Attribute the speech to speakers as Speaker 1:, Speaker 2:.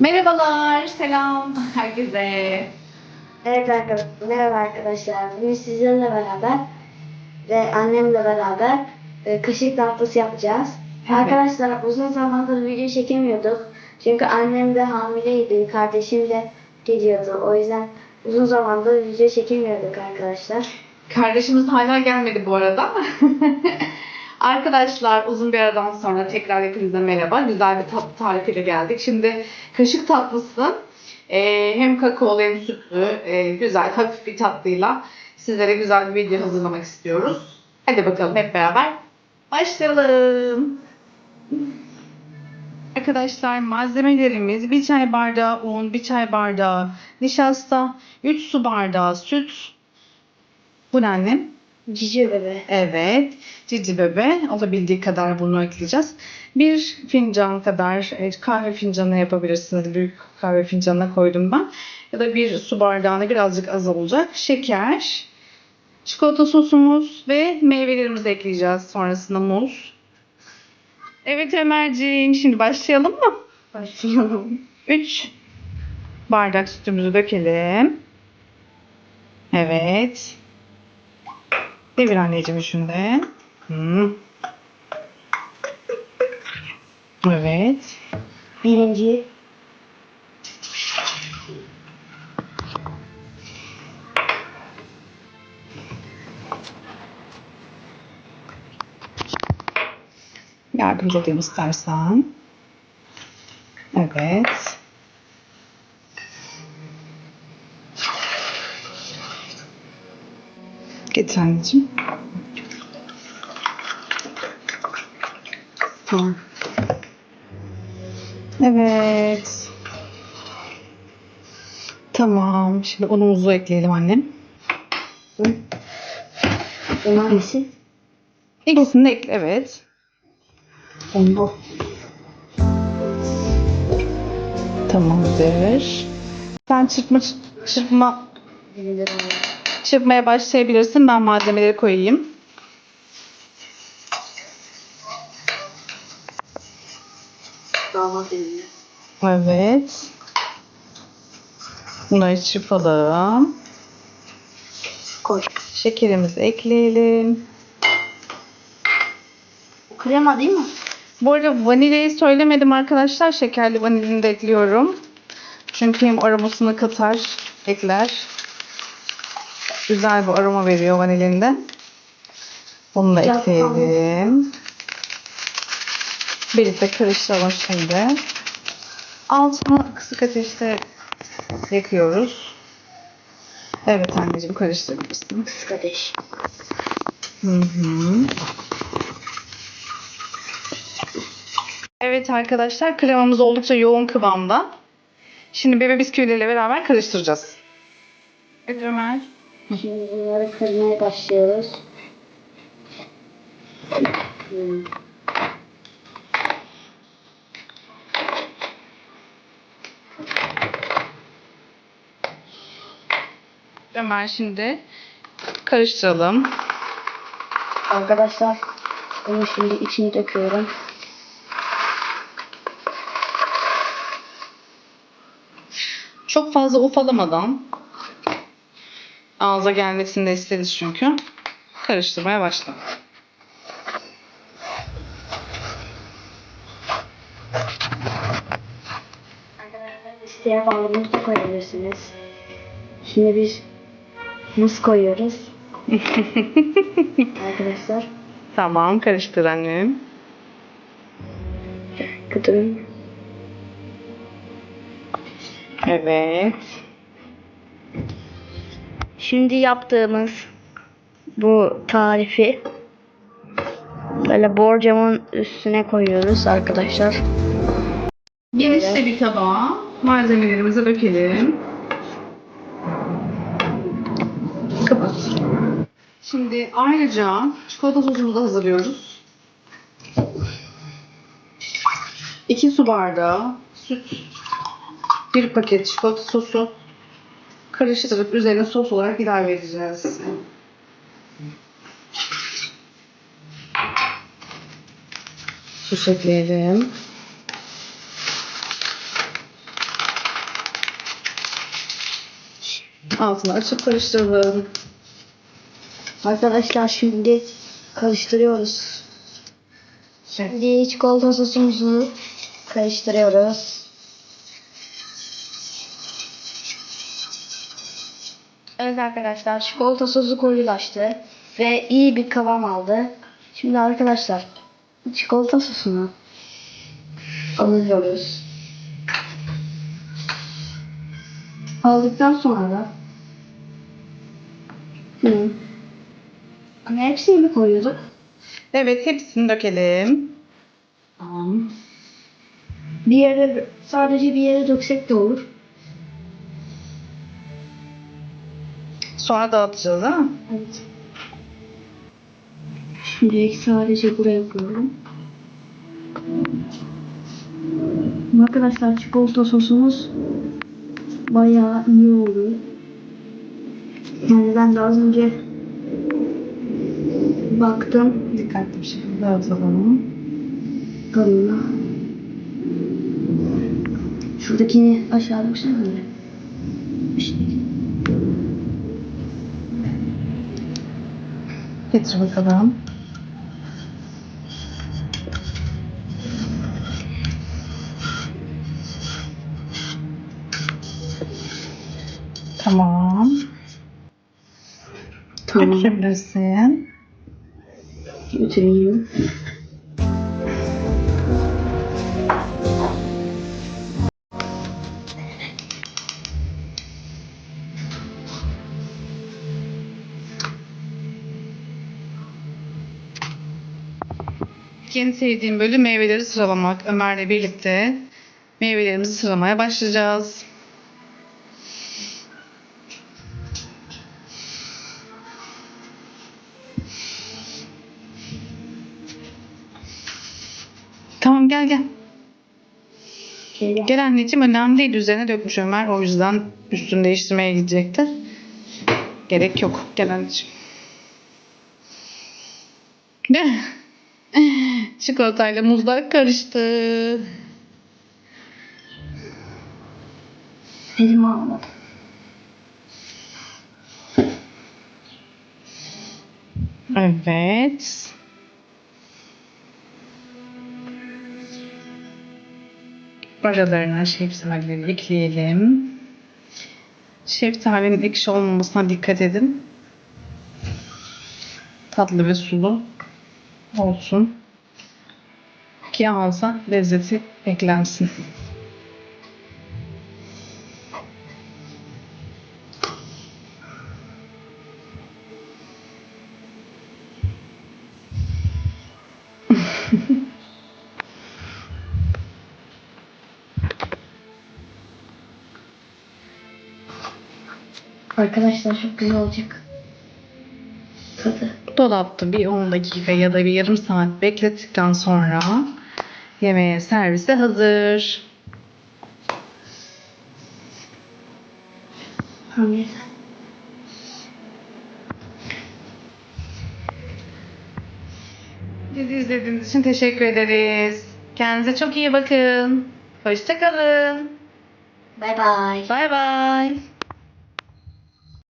Speaker 1: Merhabalar, selam herkese.
Speaker 2: Evet arkadaşlar, merhaba arkadaşlar. Bugün sizlerle beraber ve annemle beraber e, kaşık tatlısı yapacağız.
Speaker 1: Evet.
Speaker 2: Arkadaşlar uzun zamandır video çekemiyorduk. Çünkü annem de hamileydi, kardeşim de gidiyordu. O yüzden uzun zamandır video çekemiyorduk arkadaşlar.
Speaker 1: Kardeşimiz hala gelmedi bu arada. Arkadaşlar uzun bir aradan sonra tekrar hepinize merhaba. Güzel bir tatlı tarifiyle geldik. Şimdi kaşık tatlısı e, hem kakaolu hem sütlü e, güzel hafif bir tatlıyla sizlere güzel bir video hazırlamak istiyoruz. Hadi bakalım hep beraber başlayalım. Arkadaşlar malzemelerimiz bir çay bardağı un, bir çay bardağı nişasta, 3 su bardağı süt. Bu ne annem?
Speaker 2: Cici bebe.
Speaker 1: Evet. Cici bebe. Olabildiği kadar bunu ekleyeceğiz. Bir fincan kadar e, kahve fincanına yapabilirsiniz. Büyük kahve fincanına koydum ben. Ya da bir su bardağına birazcık az olacak. Şeker, çikolata sosumuz ve meyvelerimizi ekleyeceğiz. Sonrasında muz. Evet Ömerciğim. Şimdi başlayalım mı?
Speaker 2: Başlayalım.
Speaker 1: 3 bardak sütümüzü dökelim. Evet. Devir anneciğim şunu da. Hı. Evet.
Speaker 2: Birinci.
Speaker 1: Yardımcı olayım istersen. Evet. Getir anneciğim. Tamam. Evet. Tamam. Şimdi unumuzu ekleyelim annem.
Speaker 2: Bu hangisi?
Speaker 1: İkisini de ekle. Evet.
Speaker 2: Bu.
Speaker 1: Tamamdır. Sen çırpma çırpma. Çırpmaya başlayabilirsin. Ben malzemeleri koyayım.
Speaker 2: Damat elini.
Speaker 1: Evet. Bunları çırpalım.
Speaker 2: Koy.
Speaker 1: Şekerimizi ekleyelim.
Speaker 2: Krema değil mi?
Speaker 1: Bu arada vanilyayı söylemedim arkadaşlar. Şekerli vanilini de ekliyorum. Çünkü hem aromasını katar, ekler. Güzel bir aroma veriyor vanilinde. Bunu da ekleyelim. Birlikte karıştıralım şimdi. Altını kısık ateşte yakıyoruz. Evet anneciğim karıştırabilirsin.
Speaker 2: Kısık ateş.
Speaker 1: Hı hı. Evet arkadaşlar kremamız oldukça yoğun kıvamda. Şimdi bebe bisküvileriyle beraber karıştıracağız. Evet Ömer.
Speaker 2: Şimdi bunları kırmaya başlıyoruz. Hmm.
Speaker 1: Ömer şimdi karıştıralım.
Speaker 2: Arkadaşlar bunu şimdi içini döküyorum.
Speaker 1: Çok fazla ufalamadan ağza gelmesini de isteriz çünkü. Karıştırmaya başla.
Speaker 2: Arkadaşlar isteyen balımızı da koyabilirsiniz. Şimdi biz muz koyuyoruz. Arkadaşlar
Speaker 1: Tamam karıştır annem.
Speaker 2: kıdırın.
Speaker 1: Evet.
Speaker 2: Şimdi yaptığımız bu tarifi böyle borcamın üstüne koyuyoruz arkadaşlar.
Speaker 1: Genişçe bir tabağa malzemelerimizi dökelim. Kapat. Şimdi ayrıca çikolata sosumuzu da hazırlıyoruz. 2 su bardağı süt, 1 paket çikolata sosu karıştırıp üzerine sos olarak ilave edeceğiz. Sos ekleyelim. Altını açıp karıştıralım.
Speaker 2: Arkadaşlar şimdi karıştırıyoruz. Şimdi çikolata sosumuzu karıştırıyoruz. Evet arkadaşlar çikolata sosu koyulaştı ve iyi bir kıvam aldı. Şimdi arkadaşlar çikolata sosunu alıyoruz. Aldıktan sonra da Hı. Hepsini mi koyuyorduk?
Speaker 1: Evet hepsini dökelim.
Speaker 2: Tamam. Bir yere sadece bir yere döksek de olur.
Speaker 1: Sonra dağıtacağız mi?
Speaker 2: Evet. Şimdi sadece buraya koyuyorum. Arkadaşlar çikolata sosumuz bayağı iyi oldu. Yani ben de az önce baktım
Speaker 1: Dikkatli bir şekilde dağıtalım.
Speaker 2: kalınla. Şuradakini aşağı döksene böyle. İşte.
Speaker 1: Getir bakalım. Tamam.
Speaker 2: Tamam.
Speaker 1: Götürebilirsin.
Speaker 2: Götüreyim.
Speaker 1: En sevdiğim bölüm meyveleri sıralamak. Ömer'le birlikte meyvelerimizi sıralamaya başlayacağız. Tamam gel gel. Gel anneciğim önemli değil. Üzerine dökmüş Ömer. O yüzden üstünü değiştirmeye gidecekti. Gerek yok. Gel anneciğim. Ne? Çikolatayla muzlar karıştı.
Speaker 2: Elimi almadım.
Speaker 1: Evet. Aralarına şeftalileri ekleyelim. Şeftalinin ekşi olmamasına dikkat edin. Tatlı ve sulu olsun. Ki ağza lezzeti eklensin.
Speaker 2: Arkadaşlar çok güzel olacak. Tadı.
Speaker 1: Dolapta bir 10 dakika ya da bir yarım saat beklettikten sonra yemeğe servise hazır.
Speaker 2: Hamile.
Speaker 1: Bizi izlediğiniz için teşekkür ederiz. Kendinize çok iyi bakın. Hoşçakalın.
Speaker 2: Bye bye.
Speaker 1: Bay bay.